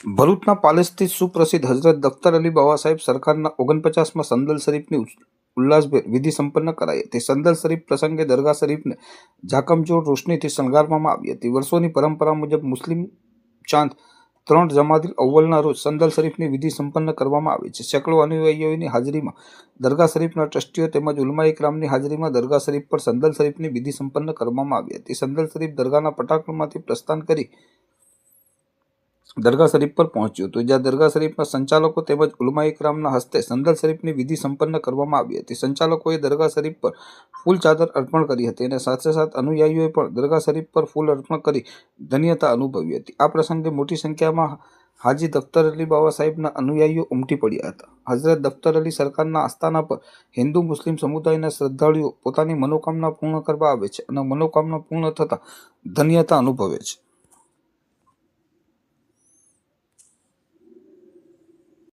ભરૂચના પાલેસથી સુપ્રસિદ્ધ હઝરત દફતર અલી બાબા સાહેબ સરકારના ઓગણપચાસમાં સંદલ શરીફની ઉલ્લાસભેર વિધિ સંપન્ન કરાઈ હતી. સંદલ શરીફ પ્રસંગે દરગાહ શરીફને ઝાકમજોડ રોશનીથી શણગારવામાં આવી હતી. વર્ષોની પરંપરા મુજબ મુસ્લિમ ચાંદ ત્રણ જમાદિલ અવ્વલના રોજ સંદલ શરીફની વિધિ સંપન્ન કરવામાં આવી છે. સેંકડો અનુયાયીઓની હાજરીમાં દરગાહ શરીફના ટ્રસ્ટીઓ તેમજ ઉલમા ઇકરામની હાજરીમાં દરગાહ શરીફ પર સંદલ શરીફની વિધિ સંપન્ન કરવામાં આવી હતી. સંદલ શરીફ દરગાહના પટાકણમાંથી પ્રસ્થાન કરી દરગાહ શરીફ પર પહોંચ્યું. હતું જ્યાં દરગાહ શરીફના સંચાલકો તેમજ ઉલમા ઇકરામના હસ્તે સંદલ શરીફની વિધિ સંપન્ન કરવામાં આવી હતી. સંચાલકોએ દરગાહ શરીફ પર ફૂલ ચાદર અર્પણ કરી હતી અને સાથે સાથે અનુયાયીઓએ પણ દરગાહ શરીફ પર ફૂલ અર્પણ કરી ધન્યતા અનુભવી હતી. આ પ્રસંગે મોટી સંખ્યામાં હાજી દફતર અલી બાબા સાહેબના અનુયાયીઓ ઉમટી પડ્યા હતા. હઝરત દફતર અલી સરકારના આસ્થાના પર હિન્દુ, મુસ્લિમ સમુદાયના શ્રદ્ધાળુઓ પોતાની મનોકામના પૂર્ણ કરવા આવે છે અને મનોકામના પૂર્ણ થતાં ધન્યતા અનુભવે છે.